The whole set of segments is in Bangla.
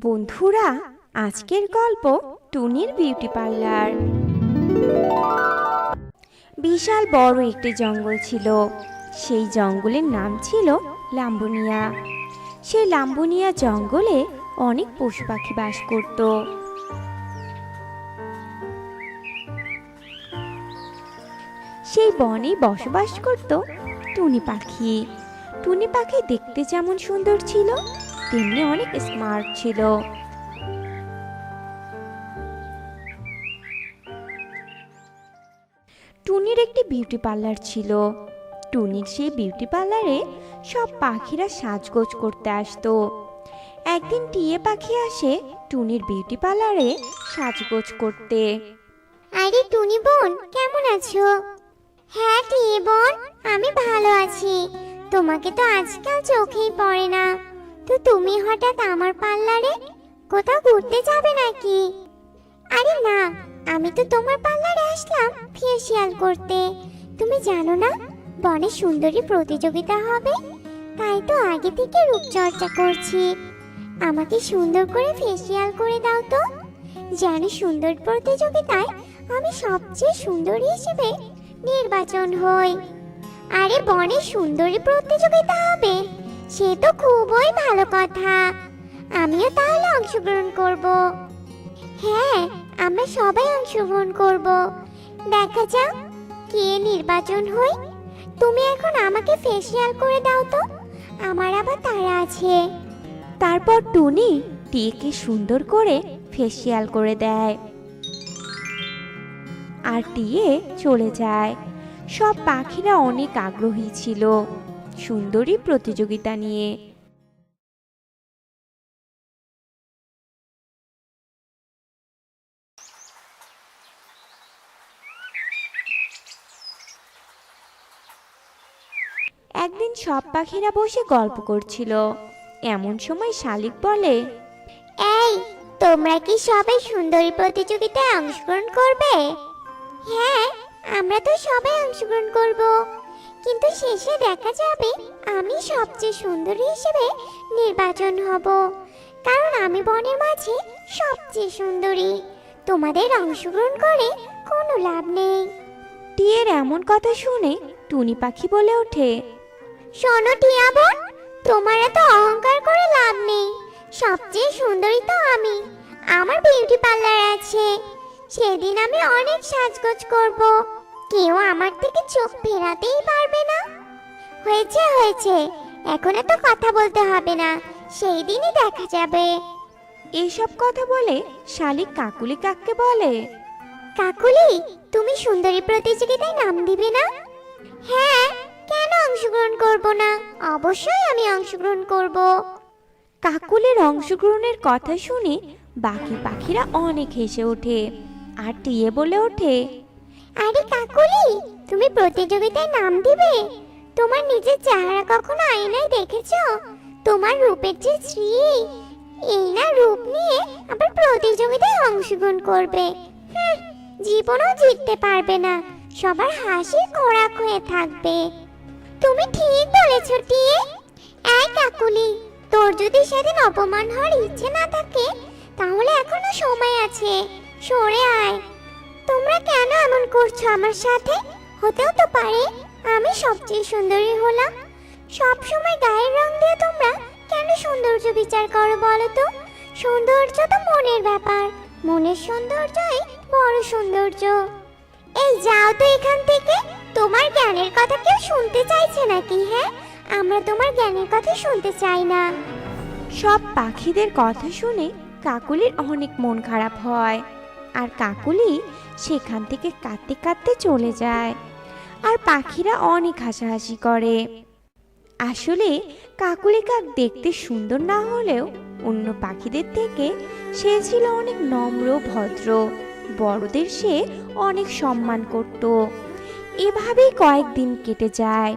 বন্ধুরা, আজকের গল্প টুনির বিউটি পার্লার। বিশাল বড় একটি জঙ্গল ছিল। সেই জঙ্গলের নাম ছিল লাম্বুনিয়া। সেই লাম্বুনিয়া জঙ্গলে অনেক পশু পাখি বাস করত। সেই বনে বসবাস করত টুনি পাখি। টুনি পাখি দেখতে যেমন সুন্দর ছিল তেমনি অনেক স্মার্ট ছিল। টুনির একটি বিউটি পার্লার ছিল। টুনির সেই বিউটি পার্লারে সব পাখিরা সাজগোজ করতে আসতো। একদিন টিয়ে পাখি আসে টুনির বিউটি পার্লারে সাজগোজ করতে। আরে টুনি বোন, কেমন আছো? হ্যাঁ টিয়ে বোন, আমি ভালো আছি। তোমাকে তো আজকাল চোখেই পড়ে না। তো তুমি হঠাৎ আমার পার্লারে? কোথাও ঘুরতে যাবে নাকি? আরে না, আমি তো তোমার পার্লারে আসলাম ফেসিয়াল করতে। তুমি জানো না, বনে সুন্দরী প্রতিযোগিতা হবে, তাই তো আগে থেকে রূপচর্চা করছি। আমাকে সুন্দর করে ফেসিয়াল করে দাও তো। যেন সুন্দর প্রতিযোগিতায় আমি সবচেয়ে সুন্দরী হিসেবে নির্বাচন হই। আরে বনে সুন্দরী প্রতিযোগিতা হবে সে তো খুবই ভালো কথা। আমিও তাহলে অংশগ্রহণ করব। হ্যাঁ আমরা সবাই অংশগ্রহণ করব। দেখা যাক কে নির্বাচন হই তুমি এখন আমাকে ফেসিয়াল করে দাও তো। আমার আবার তারা আছে। তারপর টুনি টিকে সুন্দর করে ফেসিয়াল করে দেয়। আর টিয়ে চলে যায়। সব পাখিরা অনেক আগ্রহী ছিল। সুন্দরী প্রতিযোগিতা নিয়ে। একদিন সব পাখিরা বসে গল্প করছিল। এমন সময় শালিক বলে, এই, তোমরা কি সবাই সুন্দরী প্রতিযোগিতায় অংশগ্রহণ করবে? হ্যাঁ আমরা তো সবাই অংশগ্রহণ করব। কিন্তু শেষে দেখা যাবে আমি সবচেয়ে সুন্দরী হিসেবে নির্বাচন হব। কারণ আমি বনের মাঝে সবচেয়ে সুন্দরী। তোমাদের অংশগ্রহণ করে কোনো লাভ নেই। টিয়ের এমন কথা শুনে টুনি পাখি বলে ওঠে শোনো টিয়া বোন তোমার এত অহংকার করে লাভ নেই। সবচেয়ে সুন্দরী তো আমি আমার বিউটি পার্লার আছে। সেদিন আমি অনেক সাজগোজ করব। কেউ আমার থেকে চোখ ফেরাতেই পারবে না। হয়েছে হয়েছে। এখন এত কথা বলতে হবে না। সেই দিনই দেখা যাবে। এইসব কথা বলে শালিক কাকুলি কাককে বলে কাকুলি তুমি সুন্দরী প্রতিযোগিতায় নাম দিবে না? হ্যাঁ কেন অংশগ্রহণ করব না? অবশ্যই আমি অংশগ্রহণ করব। কাকুলের অংশগ্রহণের কথা শুনে বাকি পাখিরা অনেক হেসে ওঠে আর টিয়ে বলে ওঠে আরে কাকুলি, তুমি প্রতিযোগিতায় নাম দিবে? তোমার নিজের চেহারা কখনো আয়নায় দেখেছ? তোমার রূপের যে শ্রী এই না রূপ নিয়ে আবার প্রতিযোগিতায় অংশগ্রহণ করবে। জীবনও জিততে পারবে না, সবার হাসি খোরাক হয়ে থাকবে। তুমি ঠিক বলেছ টিয়ে এই কাকুলি, তোর যদি সেদিন অপমান হওয়ার ইচ্ছে না থাকে, তাহলে এখনও সময় আছে। সরে আয়। তোমরা কেন এমন করছ আমার সাথে? হতেও তো পারে। আমি সবচেয়ে সুন্দরী হলাম। সব সময় গায়ের রং দিয়ে তোমরা কেন সৌন্দর্য বিচার করো বলো তো? সৌন্দর্য তো মনের ব্যাপার। মনের সৌন্দর্যই বড় সৌন্দর্য। এই যাও তো এখান থেকে। তোমার জ্ঞানের কথা কেউ শুনতে চাইছে নাকি হ্যাঁ? আমরা তোমার জ্ঞানের কথা শুনতে চাই না। সব পাখিদের কথা শুনে কাকুলির অনেক মন খারাপ হয়। আর কাকুলি সেখান থেকে কাঁদতে কাঁদতে চলে যায়। আর পাখিরা অনেক হাসাহাসি করে। আসলে কাকুলি কাক দেখতে সুন্দর না হলেও অন্য পাখিদের থেকে সে ছিল অনেক নম্র, ভদ্র। বড়দের সে অনেক সম্মান করত। এভাবেই কয়েকদিন কেটে যায়।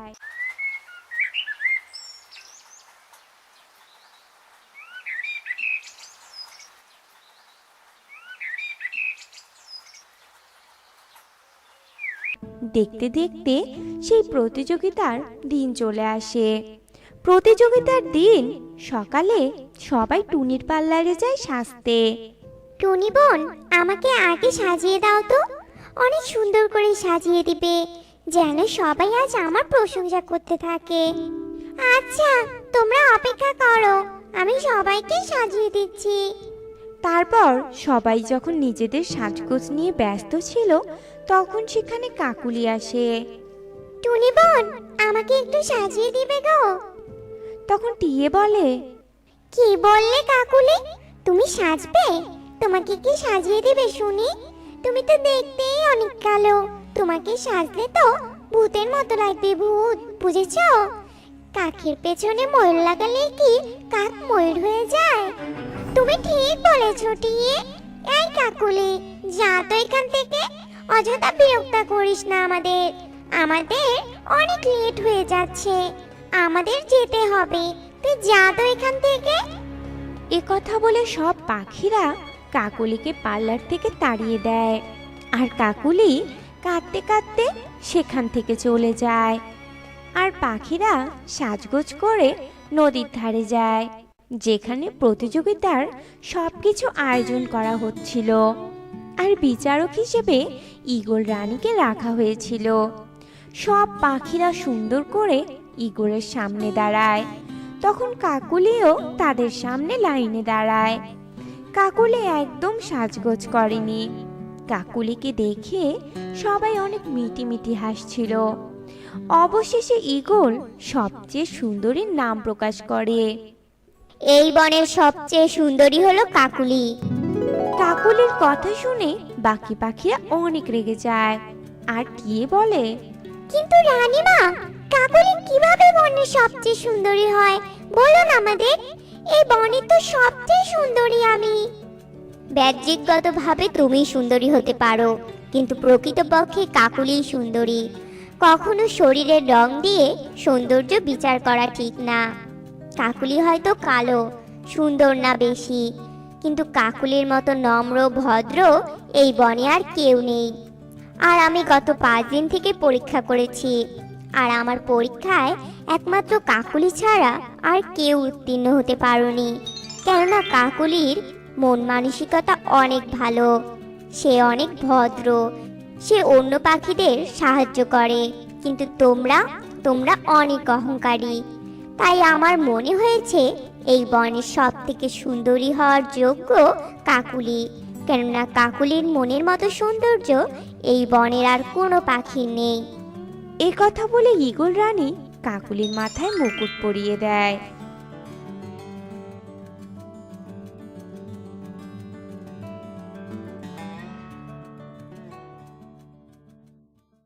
দেখতে দেখতে সেই প্রতিযোগিতার দিন চলে আসে। প্রতিযোগিতার দিন সকালে সবাই টুনির পার্লারে যায় সাজতে। টুনি বোন, আমাকে আগে সাজিয়ে দাও তো। অনেক সুন্দর করে সাজিয়ে দিবে, যেন সবাই আজ আমার প্রশংসা করতে থাকে। আচ্ছা তোমরা অপেক্ষা করো, আমি সবাইকে সাজিয়ে দিচ্ছি। তারপর সবাই যখন নিজেদের সাজগোজ নিয়ে ব্যস্ত ছিল তখন সেখানে কাকুলি আসে। টুনি বোন আমাকে একটু সাজিয়ে দিবে গো। তখন টিয়ে বলে কি বললে কাকুলি? তুমি সাজবে? তোমাকে কি সাজিয়ে দিবে শুনি? তুমি তো দেখতেই অনেক কালো। তোমাকে সাজলে তো ভূতের মতো লাগবে ভূত বুঝেছ? কাকের পেছনে ময়ূর লাগালে কি কাক ময়ূর হয়ে যায়? তুমি ঠিক বলেছ, টিয়ে। এই কাকুলি, যা তো এখান থেকে। অযথা বিরক্ত করিস না আমাদের। আমাদের অনেক লেট হয়ে যাচ্ছে। আমাদের যেতে হবে। তুই যা তো এখান থেকে। এ কথা বলে সব পাখিরা কাকুলিকে পার্লার থেকে তাড়িয়ে দেয়। আর কাকুলি কাঁদতে কাঁদতে সেখান থেকে চলে যায়। আর পাখিরা সাজগোজ করে নদীর ধারে যায়। যেখানে প্রতিযোগিতার সব কিছু আয়োজন করা হচ্ছিল। আর বিচারক হিসেবে ইগল রানীকে রাখা হয়েছিল। সব পাখিরা সুন্দর করে ইগলের সামনে দাঁড়ায়। তখন কাকুলিও তাদের সামনে লাইনে দাঁড়ায়। কাকুলি একদম সাজগোজ করেনি। কাকুলিকে দেখে সবাই অনেক মিটি মিটি হাসছিল। অবশেষে ইগল সবচেয়ে সুন্দরীর নাম প্রকাশ করে। এই বনের সবচেয়ে সুন্দরী হলো কাকুলি। কাকুলির কথা শুনে বাকি পাখিরা অনেক রেগে যায়। আর গিয়ে বলে? কিন্তু রানীমা কাকুলি কীভাবে বনের সবচেয়ে সুন্দরী হয়? বলুন আমাদের। এই বনে তো সবচেয়ে সুন্দরী আমি। বাহ্যিকগতভাবে তুমি সুন্দরী হতে পারো কিন্তু প্রকৃতপক্ষে কাকুলি সুন্দরী। কখনো শরীরের রং দিয়ে সৌন্দর্য বিচার করা ঠিক না। কাকুলি হয়তো কালো, সুন্দর না বেশি। কিন্তু কাকুলির মতো নম্র, ভদ্র এই বনে আর কেউ নেই। আর আমি গত পাঁচ দিন থেকে পরীক্ষা করেছি। আর আমার পরীক্ষায় একমাত্র কাকুলি ছাড়া আর কেউ উত্তীর্ণ হতে পারোনি। কেননা কাকুলির মন মানসিকতা অনেক ভালো। সে অনেক ভদ্র। সে অন্য পাখিদের সাহায্য করে। কিন্তু তোমরা তোমরা অনেক অহংকারী। তাই আমার মনে হয়েছে এই বনের সব থেকে সুন্দরী হওয়ার যোগ্য কাকুলি। কেননা কাকুলির মনের মতো সৌন্দর্য এই বনের আর কোনো পাখি নেই। এ কথা বলে ইগল রানী কাকুলির মাথায় মুকুট পরিয়ে দেয়।